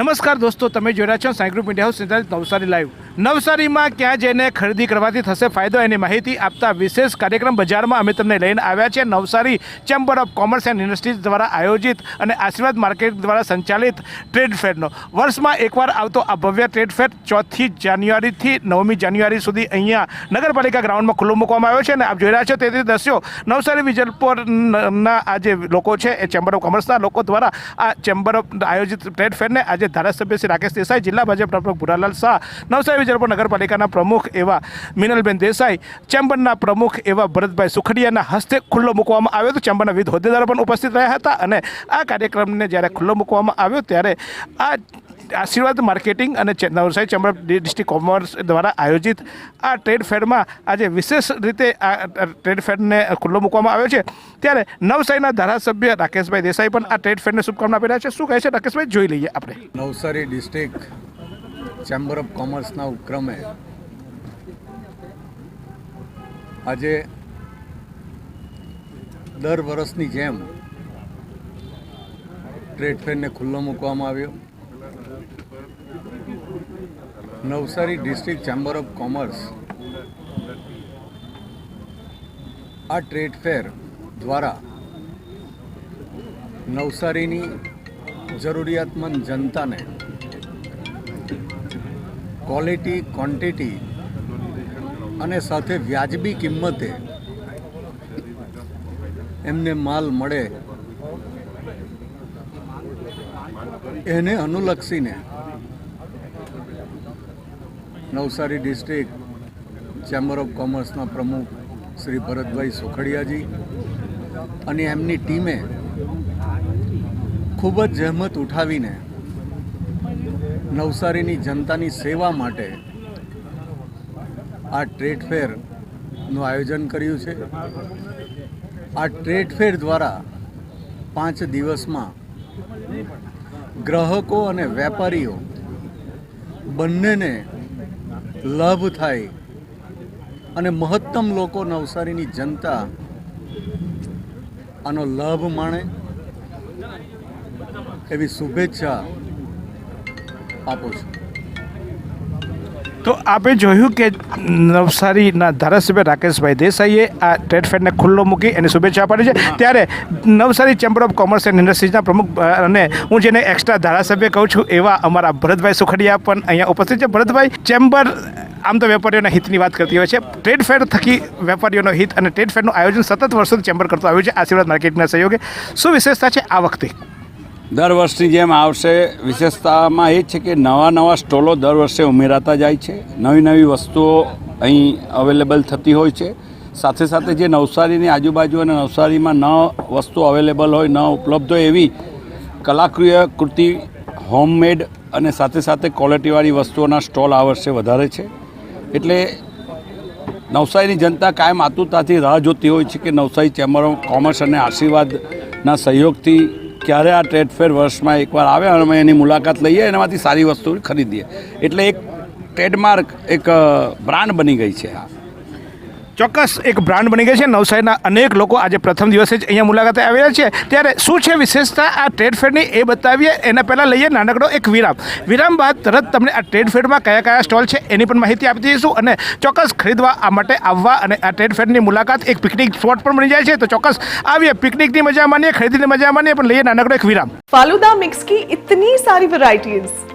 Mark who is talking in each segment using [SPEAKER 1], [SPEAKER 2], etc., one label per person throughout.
[SPEAKER 1] નમસ્કાર દોસ્તો, તમે જોઈ રહ્યા છો સાઈ ગ્રુપ મીડિયા હાઉસ સંચાલિત નવસારી લાઈવ. નવસારીમાં ક્યાં જઈને ખરીદી કરવાથી થશે ફાયદો એની માહિતી આપતા વિશેષ કાર્યક્રમ બજારમાં અમે તમને લઈને આવ્યા છે Navsari chamber of commerce and industries દ્વારા આયોજિત અને આશીર્વાદ માર્કેટ દ્વારા સંચાલિત ટ્રેડ ફેરનો. વર્ષમાં એકવાર આવતો આ ભવ્ય ટ્રેડ ફેર ચોથી જાન્યુઆરીથી નવમી જાન્યુઆરી સુધી અહીંયા નગરપાલિકા ગ્રાઉન્ડમાં ખુલ્લો મૂકવામાં આવ્યો છે અને આપ જોઈ રહ્યા છો તેથી દ્રશ્યો નવસારી વિજલપોરના આ જે લોકો છે એ ચેમ્બર ઓફ કોમર્સના લોકો દ્વારા આ ચેમ્બર ઓફ આયોજિત ટ્રેડ ફેરને આજે ધારાસભ્ય શ્રી રાકેશ દેસાઈ, જિલ્લા ભાજપ પ્રમુખ ભુરાલાલ શાહ, નવસારી વિજયપુર નગરપાલિકાના પ્રમુખ એવા મિનલબેન દેસાઈ, ચેમ્બરના પ્રમુખ એવા ભરતભાઈ સુખડિયાના હસ્તે ખુલ્લો મૂકવામાં આવ્યો હતો. ચેમ્બરના વિવિધ હોદ્દેદારો પણ ઉપસ્થિત રહ્યા હતા અને આ કાર્યક્રમને જ્યારે ખુલ્લો મૂકવામાં આવ્યો ત્યારે આ આશીર્વાદ માર્કેટિંગ અને નવસારી ચેમ્બર ડિસ્ટ્રિક્ટ કોમર્સ દ્વારા આયોજિત આ ટ્રેડ ફેરમાં આજે વિશેષ રીતે આ ટ્રેડ ફેરને ખુલ્લો મૂકવામાં આવ્યો છે. ત્યારે નવસારીના ધારાસભ્ય રાકેશભાઈ દેસાઈ પણ આ ટ્રેડ ફેરને શુભકામના આપી રહ્યા છે. શું કહે છે? રાકેશભાઈ, જોઈ લઈએ આપણે.
[SPEAKER 2] નવસારી ડિસ્ટ્રિક્ટ ચેમ્બર ઓફ કોમર્સના ઉપક્રમે આજે દર વર્ષની જેમ ટ્રેડ ફેરને ખુલ્લો મૂકવામાં આવ્યો. Navsari district chamber of commerce. આ ટ્રેડ ફેર દ્વારા નવસારીની જરૂરિયાતમંદ જનતાને ક્વોલિટી, ક્વોન્ટિટી અને સાથે વ્યાજબી કિંમતે એમને માલ મળે. એને અનુલક્ષીને નવસારી ડિસ્ટ્રિક્ટ ચેમ્બર ઓફ કોમર્સના પ્રમુખ શ્રી ભરતભાઈ સુખડિયાજી અને એમની ટીમે ખૂબ જ જહેમત ઉઠાવીને નવસારીની જનતાની સેવા માટે આ ટ્રેડ ફેરનું આયોજન કર્યું છે. આ ટ્રેડ ફેર દ્વારા પાંચ દિવસમાં ગ્રાહકો અને વેપારીઓ બંનેને લાભ થાય અને મહત્તમ લોકો નવસારીની જનતા આનો લાભ માણે. એવી શુભેચ્છા આપું છું.
[SPEAKER 1] તો આપણે જોયું કે નવસારીના ધારાસભ્ય રાકેશભાઈ દેસાઈએ આ ટ્રેડ ફેરને ખુલ્લો મૂકી એની શુભેચ્છા પાડી છે. ત્યારે Navsari chamber of commerce and ઇન્ડસ્ટ્રીઝના પ્રમુખ અને હું જેને એક્સ્ટ્રા ધારાસભ્ય કહું છું એવા અમારા ભરતભાઈ સુખડિયા પણ અહીંયા ઉપસ્થિત છે. ભરતભાઈ ચેમ્બર આમ તો વેપારીઓના હિતની વાત કરતી હોય છે. ટ્રેડ ફેર થકી વેપારીઓનો હિત અને ટ્રેડ ફેરનું આયોજન સતત વર્ષોથી ચેમ્બર કરતો આવ્યું છે. આશીર્વાદ માર્કેટના સહયોગે. શું વિશેષતા છે આ વખતે?
[SPEAKER 3] દર વર્ષની જેમ આવશે. વિશેષતામાં એ છે કે નવા નવા સ્ટોલો દર વર્ષે ઉમેરાતા જાય છે. નવી નવી વસ્તુઓ અહીં અવેલેબલ થતી હોય છે. સાથે સાથે જે નવસારીની આજુબાજુ અને નવસારીમાં ન વસ્તુ અવેલેબલ હોય, ન ઉપલબ્ધ હોય એવી કલાકૃય કૃતિ, હોમમેડ અને સાથે સાથે ક્વોલિટીવાળી વસ્તુઓના સ્ટોલ આ વર્ષે વધારે છે. એટલે નવસારીની જનતા કાયમ આતુરતાથી રાહ જોતી હોય છે કે નવસારી ચેમ્બર ઓફ કોમર્સ અને આશીર્વાદના સહયોગથી ક્યારે આ ટ્રેડ ફેર વર્ષમાં એકવાર આવે અને અમે એની મુલાકાત લઈએ, એનામાંથી સારી વસ્તુ ખરીદીએ. એટલે એક ટ્રેડમાર્ક, એક બ્રાન્ડ બની ગઈ છે આ.
[SPEAKER 1] ચોક્કસ એક બ્રાન્ડ બની ગઈ છે. નવસારીના અનેક લોકો આજે પ્રથમ દિવસે જ અહીંયા મુલાકાતે આવેલા છે. ત્યારે શું છે વિશેષતા? આ ટ્રેડ ફેરની એ બતાવીએ. એના પહેલાં લઈએ નાનકડો એક વિરામ. વિરામ બાદ તરત તમને આ ટ્રેડ ફેરમાં કયા કયા સ્ટોલ છે એની પણ માહિતી આપી દઈશું અને ચોક્કસ ખરીદવા આ માટે આવવા અને આ ટ્રેડ ફેરની મુલાકાત એક પિકનિક સ્પોટ પણ બની જાય છે. તો ચોક્કસ આવીએ. પિકનિકની મજા માનીએ, ખરીદીની મજા માનીએ, પણ લઈએ નાનકડો એક વિરામ.
[SPEAKER 4] ફાલુદા મિક્સ કી ઇતની સારી વેરાયટીઝ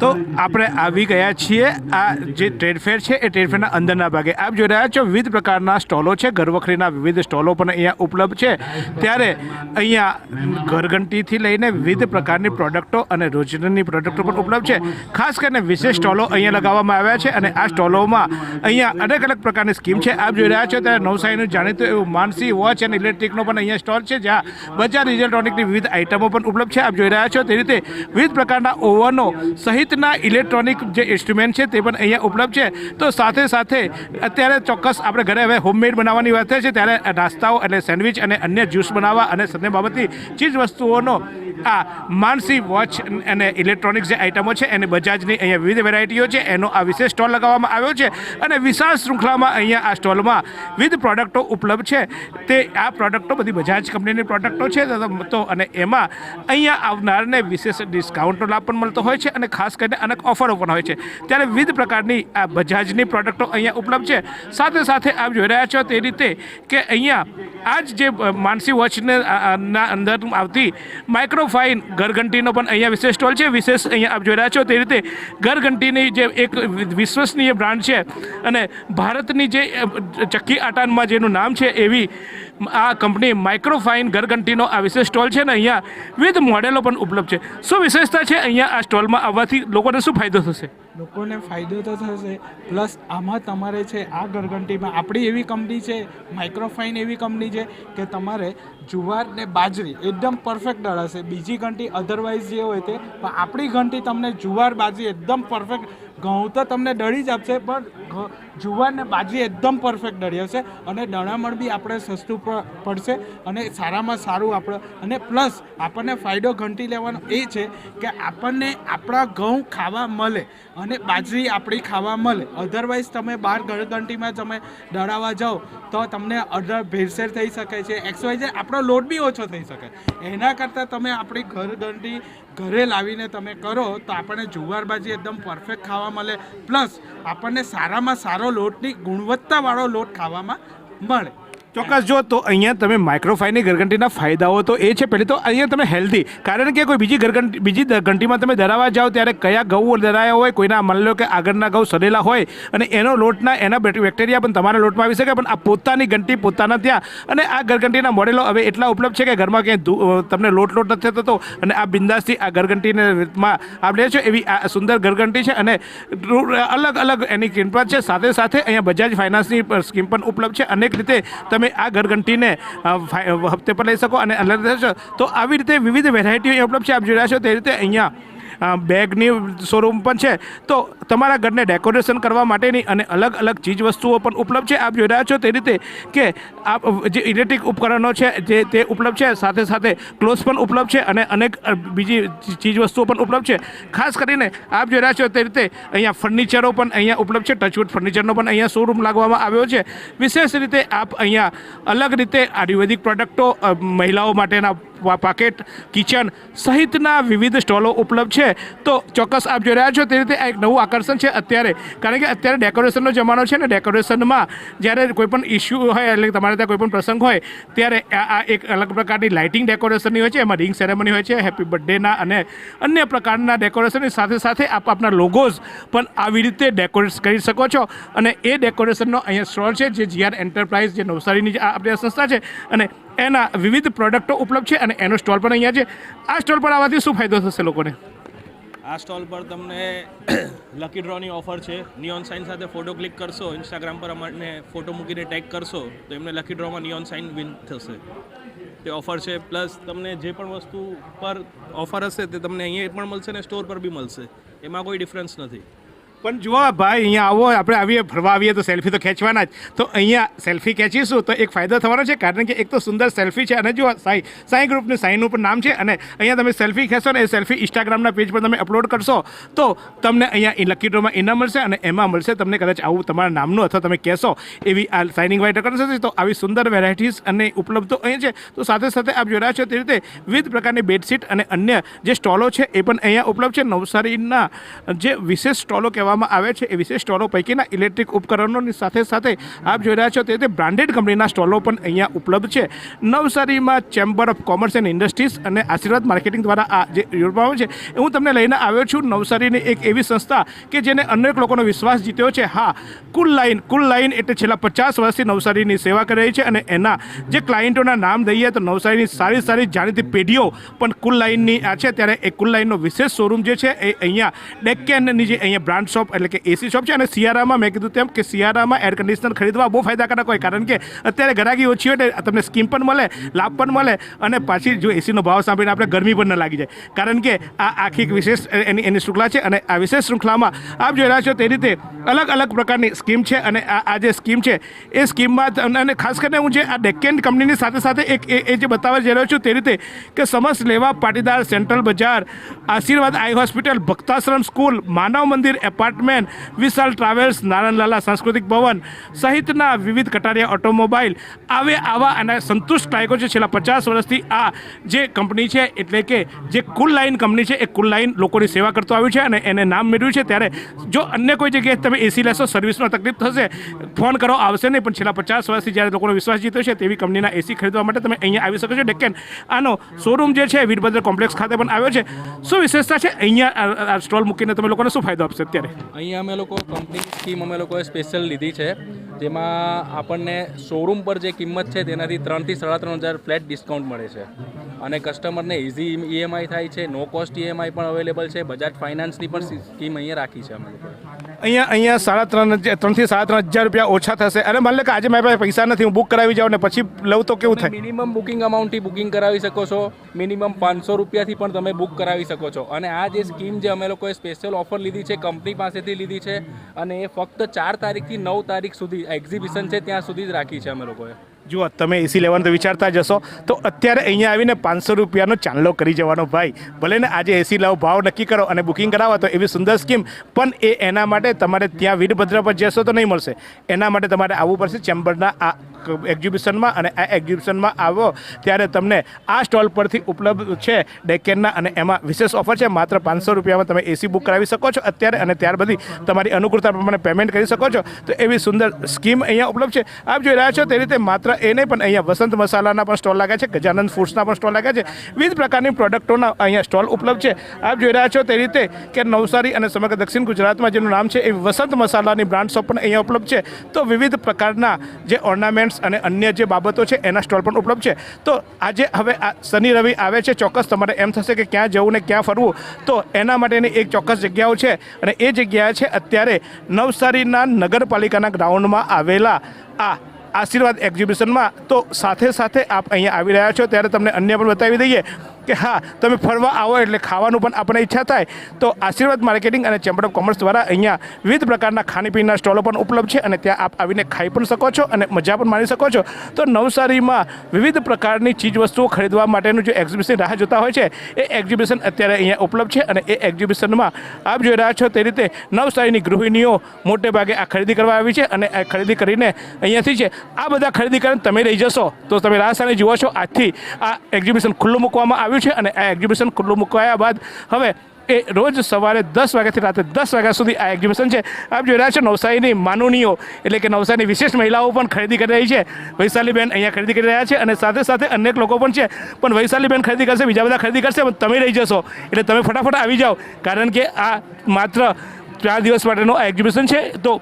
[SPEAKER 1] તો આપણે આવી ગયા છીએ આ જે ટ્રેડ ફેર છે, એ ટ્રેડ ફેરના અંદરના ભાગે. આપ જોઈ રહ્યા છો વિવિધ પ્રકારના સ્ટોલો છે ઘરવખરીના વિવિધ સ્ટોલો પણ અહીંયા ઉપલબ્ધ છે. ત્યારે અહીંયા ઘરઘંટીથી લઈને વિવિધ પ્રકારની પ્રોડક્ટો અને રોજિંદાની પ્રોડક્ટો પણ ઉપલબ્ધ છે. ખાસ કરીને વિશેષ સ્ટોલો અહીંયા લગાવવામાં આવ્યા છે અને આ સ્ટોલોમાં અહીંયા અનેક અલગ પ્રકારની સ્કીમ છે. આપ જોઈ રહ્યા છો ત્યારે નવસારીનું જાણીતું એવું માનસી વોચ અને ઇલેક્ટ્રિકનો પણ અહીંયા સ્ટોલ છે, જ્યાં બજાર ઇલેક્ટ્રોનિકની વિવિધ આઇટમો પણ ઉપલબ્ધ છે. આપ જોઈ રહ્યા છો તે રીતે વિવિધ પ્રકારના ઓવનો સહિતના ઇલેક્ટ્રોનિક જે ઇન્સ્ટ્રુમેન્ટ છે તે પણ અહીંયા ઉપલબ્ધ છે. તો સાથે સાથે અત્યારે ચોક્કસ આપણે ઘરે હવે હોમમેડ બનાવવાની વાત છે. ત્યારે નાસ્તાઓ અને સેન્ડવિચ અને અન્ય જ્યુસ બનાવવા અને સન્ય બાબતની ચીજ વસ્તુઓનો આ માનસી વોચ અને ઇલેક્ટ્રોનિક્સ જે આઇટમો છે, એની બજાજની અહીંયા વિવિધ વેરાયટીઓ છે, એનો આ વિશેષ સ્ટોલ લગાવવામાં આવ્યો છે અને વિશાળ શૃંખલામાં અહીંયા આ સ્ટોલમાં વિવિધ પ્રોડક્ટો ઉપલબ્ધ છે. તે આ પ્રોડક્ટો બધી બજાજ કંપનીની પ્રોડક્ટો છે, તો- અને એમાં અહીંયા આવનારને વિશેષ ડિસ્કાઉન્ટનો લાભ પણ મળતો હોય છે અને ખાસ કરીને અનેક ઓફરો પણ હોય છે. ત્યારે વિવિધ પ્રકારની આ બજાજની પ્રોડક્ટો અહીંયા ઉપલબ્ધ છે. સાથે સાથે આપ જોઈ રહ્યા છો તે રીતે કે અહીંયા આ જ જે માનસી વોચને ના અંદર આવતી માઇક્રોફાઇન ઘરઘંટીનો પણ અહીંયા વિશેષ સ્ટોલ છે. વિશેષ અહીંયા આપ જોઈ રહ્યા છો તે રીતે ઘરઘંટીની જે એક વિશ્વસનીય બ્રાન્ડ છે અને ભારતની જે ચક્કી આટાનમાં જેનું નામ છે એવી આ કંપની માઇક્રોફાઇન ઘરઘંટીનો આ વિશેષ સ્ટોલ છે ને અહીંયા વિવિધ મોડેલો પણ ઉપલબ્ધ છે. શું વિશેષતા છે અહીંયા આ સ્ટોલમાં આવવાથી લોકોને શું ફાયદો થશે?
[SPEAKER 5] લોકોને ફાયદો તો થશે. પ્લસ આમાં તમારે છે, આ ઘરઘંટીમાં આપણી એવી કંપની છે, માઇક્રોફાઇન એવી કંપની છે, કે તમારે જુવાર ને બાજરી એકદમ પરફેક્ટ દળાશે. બીજી ઘંટી અધરવાઇઝ જે હોય તે, પણ આપણી ઘંટી તમને જુવાર બાજરી એકદમ પરફેક્ટ ઘઉં તો તમને દળી જ આપશે, પણ જુવારને બાજરી એકદમ પરફેક્ટ દળી હશે અને દણામણ બી આપણે સસ્તું પડશે અને સારામાં સારું આપણે, અને પ્લસ આપણને ફાયદો ઘંટી લેવાનો એ છે કે આપણને આપણા ઘઉં ખાવા મળે અને બાજરી આપણી ખાવા મળે. અધરવાઇઝ તમે બહાર ઘરઘંટીમાં તમે દળાવવા જાઓ તો તમને અડર ભેરસેર થઈ શકે છે. એક્સવાઇઝ આપણો લોડ બી ઓછો થઈ શકે. એના કરતાં તમે આપણી ઘરઘંટી ઘરે લાવીને તમે કરો તો આપણને જુવાર બાજી એકદમ પરફેક્ટ ખાવા મળે. પ્લસ આપણને સારામાં સારો લોટની ગુણવત્તાવાળો લોટ ખાવામાં મળે.
[SPEAKER 1] ચોક્કસ જો, તો અહીંયા તમે માઇક્રોફાઇનની ઘરઘંટીના ફાયદાઓ તો એ છે. પહેલી તો અહીંયા તમે હેલ્ધી કારણ કે કોઈ બીજી ઘરઘંટી, બીજી ઘંટીમાં તમે ધરાવવા જાઓ ત્યારે કયા ગૌ ધરાયા હોય, કોઈના માની લો કે આગળના ઘઉં સડેલા હોય, અને એનો લોટના, એના બેક્ટેરિયા પણ તમારા લોટમાં આવી શકે, પણ આ પોતાની ઘંટી પોતાના ત્યાં. અને આ ઘરઘંટીના મોડેલો હવે એટલા ઉપલબ્ધ છે કે ઘરમાં ક્યાંય તમને લોટ લોટ નથી થતો, અને આ બિંદાસથી આ ઘરઘંટીને રીતમાં આપ લે છો, એવી આ સુંદર ઘરઘંટી છે, અને અલગ અલગ એની કિંમત છે. સાથે સાથે અહીંયા બજાજ ફાઇનાન્સની સ્કીમ પણ ઉપલબ્ધ છે. અનેક રીતે તમે આ ઘરઘંટીને હપ્તે પર લઈ શકો અને અલગ રહેશો. તો આવી રીતે વિવિધ વેરાયટીઓ ઉપલબ્ધ છે. આપ જોઈ રહ્યા છો તે રીતે અહીંયા બેગની શોરૂમ પણ છે. તો તમારા ઘરને ડેકોરેશન કરવા માટેની અને અલગ અલગ ચીજ વસ્તુઓ પણ ઉપલબ્ધ છે. આપ જોઈ રહ્યા છો તે રીતે કે આપ જે ઇલેક્ટ્રિક ઉપકરણો છે જે તે ઉપલબ્ધ છે, સાથે સાથે ક્લોથ્સ પણ ઉપલબ્ધ છે અને અનેક બીજી ચીજ વસ્તુઓ પણ ઉપલબ્ધ છે. ખાસ કરીને આપ જોઈ રહ્યા છો તે રીતે અહીંયા ફર્નિચરો પણ અહીંયા ઉપલબ્ધ છે. ટચવુડ ફર્નિચરનો પણ અહીંયા શોરૂમ લાગવામાં આવ્યો છે. વિશેષ રીતે આપ અહીંયા અલગ રીતે આયુર્વેદિક પ્રોડક્ટો મહિલાઓ માટેના પાકેટ કિચન સહિતના વિવિધ સ્ટોલો ઉપલબ્ધ છે. તો ચોક્કસ આપ જોઈ રહ્યા છો તે રીતે આ એક નવું આકર્ષણ છે અત્યારે. કારણ કે અત્યારે ડેકોરેશનનો જમાનો છે ને ડેકોરેશનમાં જ્યારે કોઈપણ ઇશ્યુ હોય એટલે તમારે ત્યાં કોઈ પણ પ્રસંગ હોય ત્યારે આ એક અલગ પ્રકારની લાઇટિંગ ડેકોરેશનની હોય છે, એમાં રિંગ સેરેમની હોય છે, હેપી બર્થડેના અને અન્ય પ્રકારના ડેકોરેશનની સાથે સાથે આપ આપના લોગોઝ પણ આવી રીતે ડેકોરેટ કરી શકો છો. અને એ ડેકોરેશનનો અહીંયા સ્ટોલ છે જે જીઆર એન્ટરપ્રાઇઝ જે નવસારીની આ આપણી સંસ્થા છે અને એના વિવિધ પ્રોડક્ટો ઉપલબ્ધ છે. અને એનો સ્ટોલ પણ અહીંયા છે. આ સ્ટોલ પર આવવાથી શું ફાયદો થશે લોકોને?
[SPEAKER 6] આ સ્ટોલ પર તમને લકી ડ્રોની ઓફર છે. નિયોન સાઇન સાથે ફોટો ક્લિક કરશો ઇન્સ્ટાગ્રામ પર અમને ફોટો મૂકીને ટેગ કરશો, તો એમને લકી ડ્રોમાં નિયોન સાઇન વિન થશે. તે ઓફર છે. પ્લસ તમને જે પણ વસ્તુ પર ઓફર હશે તે તમને અહીંયા પણ મળશે ને સ્ટોર પર બી મળશે. એમાં કોઈ ડિફરન્સ નથી.
[SPEAKER 1] પણ જુઓ ભાઈ અહીંયા આવો, આપણે આવીએ, ફરવા આવીએ, તો સેલ્ફી તો ખેંચવાના જ. તો અહીંયા સેલ્ફી ખેંચીશું તો એક ફાયદો થવાનો છે, કારણ કે એક તો સુંદર સેલ્ફી છે અને જુઓ, સાઈ સાઈ ગ્રુપનું, સાઈનું પણ નામ છે અને અહીંયા તમે સેલ્ફી ખેંચો ને એ સેલ્ફી ઇન્સ્ટાગ્રામના પેજ પર તમે અપલોડ કરશો, તો તમને અહીંયા લકી ડ્રોમાં ઇનામ મળશે અને એમાં મળશે તમને કદાચ આવું તમારા નામનું અથવા તમે કહેશો એવી આ સાઇનિંગ વાઇટર કરશે તો આવી સુંદર વેરાયટીઝ અને ઉપલબ્ધો અહીં છે. તો સાથે સાથે આપ જોઈ છો તે રીતે વિવિધ પ્રકારની બેડશીટ અને અન્ય જે સ્ટોલો છે એ પણ અહીંયા ઉપલબ્ધ છે. નવસારીના જે વિશેષ સ્ટોલો કહેવામાં આવે છે એ વિશેષ સ્ટોલો પૈકીના ઇલેક્ટ્રિક ઉપકરણોની સાથે સાથે આપ જોઈ રહ્યા છો તે બ્રાન્ડેડ કંપનીના સ્ટોલો પણ અહીંયા ઉપલબ્ધ છે. નવસારીમાં chamber of commerce and industries અને આશીર્વાદ માર્કેટિંગ દ્વારા આ જે યોજવામાં છે હું તમને લઈને આવ્યો છું. નવસારીની એક એવી સંસ્થા કે જેને અનેક લોકોનો વિશ્વાસ જીત્યો છે. હા, કુલ લાઇન કુલ લાઇન એટલે છેલ્લા પચાસ વર્ષથી નવસારીની સેવા કરી રહી છે અને એના જે ક્લાયન્ટોના નામ દઈએ તો નવસારીની સારી સારી જાણીતી પેઢીઓ પણ કુલ લાઇનની આ છે. ત્યારે એ કુલ લાઇનનો વિશેષ શોરૂમ જે છે એ અહીંયા ડેક્કેનની જે અહીંયા બ્રાન્ડ શોપ એટલે કે એસી શોપ છે અને શિયાળામાં મેં કીધું તેમ કે શિયાળામાં એર કન્ડિશનર ખરીદવા બહુ ફાયદાકારક હોય, કારણ કે અત્યારે ગરાગી ઓછી હોય એટલે તમને સ્કીમ પણ મળે, લાભ પણ મળે અને પાછી જો એસીનો ભાવ સાંભળીને આપણે ગરમી પણ ન લાગી જાય. કારણ કે આ આખી એક વિશેષ એની એની શૃંખલા છે અને આ વિશેષ શૃંખલામાં આપ જોઈ રહ્યા છો તે રીતે અલગ અલગ પ્રકારની સ્કીમ છે અને આ જે સ્કીમ છે, એ સ્કીમમાં અને ખાસ કરીને હું જે આ ડેક્કેન કંપનીની સાથે સાથે એક એ જે બતાવવા જઈ રહ્યો છું તે રીતે કે સમસ્ત લેવા પાટીદાર સેન્ટ્રલ બજાર, આશીર્વાદ આઈ હોસ્પિટલ, ભક્તાશ્રમ સ્કૂલ માનવ મંદિર એપાર્ટમેન્ટ વિશાલ ટ્રાવેલ્સ નારાયણલાલા સાંસ્કૃતિક ભવન સહિતના વિવિધ કટારિયા ઓટોમોબાઈલ આવે આવા અને સંતુષ્ટ ગ્રાહકો છે. છેલ્લા પચાસ વર્ષથી આ જે કંપની છે, એટલે કે જે કુલ લાઇન કંપની છે, એ કુલ લાઇન લોકોની સેવા કરતો આવ્યું છે અને એને નામ મેળવ્યું છે. ત્યારે જો અન્ય કોઈ જગ્યાએ તમે એસી લેશો, સર્વિસમાં તકલીફ થશે, ફોન કરો, આવશે નહીં. પણ છેલ્લા પચાસ વર્ષથી જ્યારે લોકોનો વિશ્વાસ જીતો છે, તેવી કંપનીના એસી ખરીદવા માટે તમે અહીંયા આવી શકો છો. ડેક્કન, આનો શોરૂમ જે છે, વીરભદ્ર કોમ્પ્લેક્સ ખાતે પણ આવ્યો છે. શું વિશેષતા છે? અહીંયા સ્ટોલ મૂકીને તમે લોકોને શું ફાયદો આપશે અત્યારે?
[SPEAKER 7] અહીંયા અમે લોકો કંપનીની સ્કીમ અમે લોકોએ સ્પેશિયલ લીધી છે જેમાં આપણને શોરૂમ પર જે કિંમત છે તેનાથી ત્રણથી સાડા ત્રણ હજાર ફ્લેટ ડિસ્કાઉન્ટ મળે છે. અને કસ્ટમરને ઇઝી ઈએમઆઈ થાય છે નો કોસ્ટ ઈએમઆઈ પણ અવેલેબલ છે બજાજ ફાઇનાન્સની પણ સ્કીમ અહીંયા રાખી છે અમે લોકોએ.
[SPEAKER 1] અહીંયા અહીંયા સાડા ત્રણ હજાર- ત્રણથી સાડા ત્રણ હજાર રૂપિયા ઓછા થશે. અને મને લો કે આજે મારી પાસે પૈસા નથી હું બુક કરાવી જાઉં ને પછી લઉં તો કેવું થાય?
[SPEAKER 7] મિનિમમ બુકિંગ અમાઉન્ટથી બુકિંગ કરાવી શકો છો. મિનિમમ પાંચસો રૂપિયાથી પણ તમે બુક કરાવી શકો છો. અને આ જે સ્કીમ જે અમે લોકોએ સ્પેશિયલ ઓફર લીધી છે કંપની પાસેથી લીધી છે અને એ ફક્ત ચાર તારીખથી નવ તારીખ સુધી એક્ઝિબિશન છે, ત્યાં સુધી જ રાખી છે અમે લોકોએ.
[SPEAKER 1] જુઓ, તમે એસી લેવાનું તો વિચારતા જશો તો અત્યારે અહીંયા આવીને પાંચસો રૂપિયાનો ચાંદલો કરી જવાનો ભાઈ. ભલે ને આજે એસી લાવો, ભાવ નક્કી કરો અને બુકિંગ કરાવો તો એવી સુંદર સ્કીમ પણ એ એના માટે તમારે ત્યાં વીરભદ્ર પર જશો તો નહીં મળશે. એના માટે તમારે આવવું પડશે ચેમ્બરના આ એક્ઝિબિશનમાં અને આ એક્ઝિબિશનમાં આવો ત્યારે તમને આ સ્ટોલ પરથી ઉપલબ્ધ છે ડેકેનના અને એમાં વિશેષ ઓફર છે. માત્ર પાંચસો રૂપિયામાં તમે એસી બુક કરાવી શકો છો અત્યારે અને ત્યાર બધી તમારી અનુકૂળતા પ્રમાણે પેમેન્ટ કરી શકો છો. તો એવી સુંદર સ્કીમ અહીંયા ઉપલબ્ધ છે. આપ જોઈ રહ્યા છો તે રીતે માત્ર એ નહીં, પણ અહીંયા વસંત મસાલાના પણ સ્ટોલ લાગ્યા છે ગજાનંદ ફૂડ્સના પણ સ્ટોલ લાગ્યા છે. વિવિધ પ્રકારની પ્રોડક્ટોના અહીંયા સ્ટોલ ઉપલબ્ધ છે. આપ જોઈ રહ્યા છો તે રીતે કે નવસારી અને સમગ્ર દક્ષિણ ગુજરાતમાં જેનું નામ છે એ વસંત મસાલાની બ્રાન્ડ શોપ પણ અહીંયા ઉપલબ્ધ છે. તો વિવિધ પ્રકારના જે ઓર્નામેન્ટ્સ અને અન્ય જે બાબતો છે, એના સ્ટોલ પણ ઉપલબ્ધ છે. તો આજે હવે આ શનિ રવિ આવે છે, ચોક્કસ તમારે એમ થશે કે ક્યાં જવું ને ક્યાં ફરવું. તો એના માટેની એક ચોક્કસ જગ્યાઓ છે અને એ જગ્યા છે અત્યારે નવસારીના નગરપાલિકાના ગ્રાઉન્ડમાં આવેલા આ આશીર્વાદ એક્ઝિબિશનમાં. તો સાથે સાથે આપ અહીંયા આવી રહ્યા છો. ત્યારે તમને અન્ય પણ બતાવી દઈએ. કે હા, તમે ફરવા આવો એટલે ખાવાનું પણ આપણને ઈચ્છા થાય, તો આશીર્વાદ માર્કેટિંગ અને ચેમ્બર ઓફ કોમર્સ દ્વારા અહીંયા વિવિધ પ્રકારના ખાણીપીણીના સ્ટોલો પણ ઉપલબ્ધ છે અને ત્યાં આપ આવીને ખાઈ પણ શકો છો અને મજા પણ માણી શકો છો. તો નવસારીમાં વિવિધ પ્રકારની ચીજ વસ્તુઓ ખરીદવા માટેનું જે એક્ઝિબિશન રાહ જોતા હોય છે, એ એક્ઝિબિશન અત્યારે અહીંયા ઉપલબ્ધ છે અને એ એક્ઝિબિશનમાં આપ જોઈ રહ્યા છો તે રીતે નવસારીની ગૃહિણીઓ મોટે ભાગે આ ખરીદી કરવા આવી છે અને આ ખરીદી કરીને અહીંયાથી છે. આ બધા ખરીદી કરીને તમે રહી જશો, તો તમે રાહસાને જુઓ છો. આજથી આ એક્ઝિબિશન ખુલ્લું મૂકવામાં આવ્યું છે અને આ એક્ઝિબિશન ખુલ્લું મુકાયા બાદ હવે એ રોજ સવારે દસ વાગ્યાથી રાત્રે દસ વાગ્યા સુધી આ એક્ઝિબિશન છે. આપ જોઈ રહ્યા છો નવસારીની માનુનીઓ એટલે કે નવસારીની વિશેષ મહિલાઓ પણ ખરીદી કરી રહી છે. વૈશાલીબેન અહીંયા ખરીદી કરી રહ્યા છે અને સાથે સાથે અનેક લોકો પણ છે. પણ વૈશાલીબેન ખરીદી કરશે બીજા બધા ખરીદી કરશે, પણ તમે રહી જશો. એટલે તમે ફટાફટ આવી જાઓ. કારણ કે આ માત્ર ચાર દિવસ માટેનું આ એક્ઝિબિશન છે. તો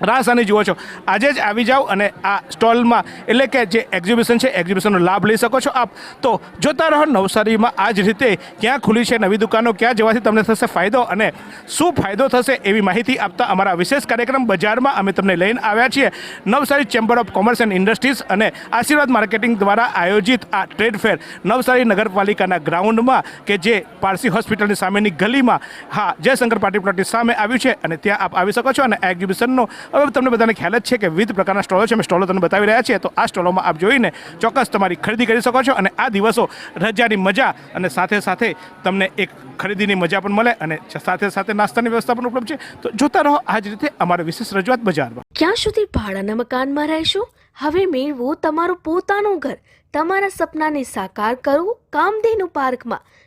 [SPEAKER 1] રાહસાની જુઓ છો. આજે જ આવી જાઓ અને આ સ્ટોલમાં, એટલે કે જે એક્ઝિબિશન છે એક્ઝિબિશનનો લાભ લઈ શકો છો આપ. તો જોતા રહો નવસારીમાં આ જ રીતે ક્યાં ખુલી છે, નવી દુકાનો ક્યાં જવાથી તમને થશે ફાયદો અને શું ફાયદો થશે એવી માહિતી આપતા અમારા વિશેષ કાર્યક્રમ બજારમાં અમે તમને લઈને આવ્યા છીએ. Navsari chamber of commerce and industries અને આશીર્વાદ માર્કેટિંગ દ્વારા આયોજિત આ ટ્રેડ ફેર નવસારી નગરપાલિકાના ગ્રાઉન્ડમાં કે જે પારસી હોસ્પિટલની સામેની ગલીમાં, હા, જયશંકર પાટીલ પ્લોટની સામે આવ્યું છે અને ત્યાં આપ આવી શકો છો અને એક્ઝિબિશનનો હવે તમને બધાને ખ્યાલ જ છે કે વિવિધ પ્રકારના સ્ટોલો છે. અમે સ્ટોલો તમને બતાવી રહ્યા છીએ. તો આ સ્ટોલોમાં આપ જોઈને ચોક્કસ તમારી ખરીદી કરી શકો છો અને આ દિવસો રજાની મજા અને સાથે સાથે તમને એક ખરીદીની મજા પણ મળે અને સાથે સાથે નાસ્તાની વ્યવસ્થા પણ ઉપલબ્ધ છે. તો જોતા રહો આ જ રીતે અમારી વિશેષ રજૂઆત બજારમાં.
[SPEAKER 8] ક્યાં સુધી ભાડાના મકાનમાં રહેશો? હવે મેળવો તમારું પોતાનું ઘર. તમારા સપનાને સાકાર કરો કામધેનુ પાર્કમાં.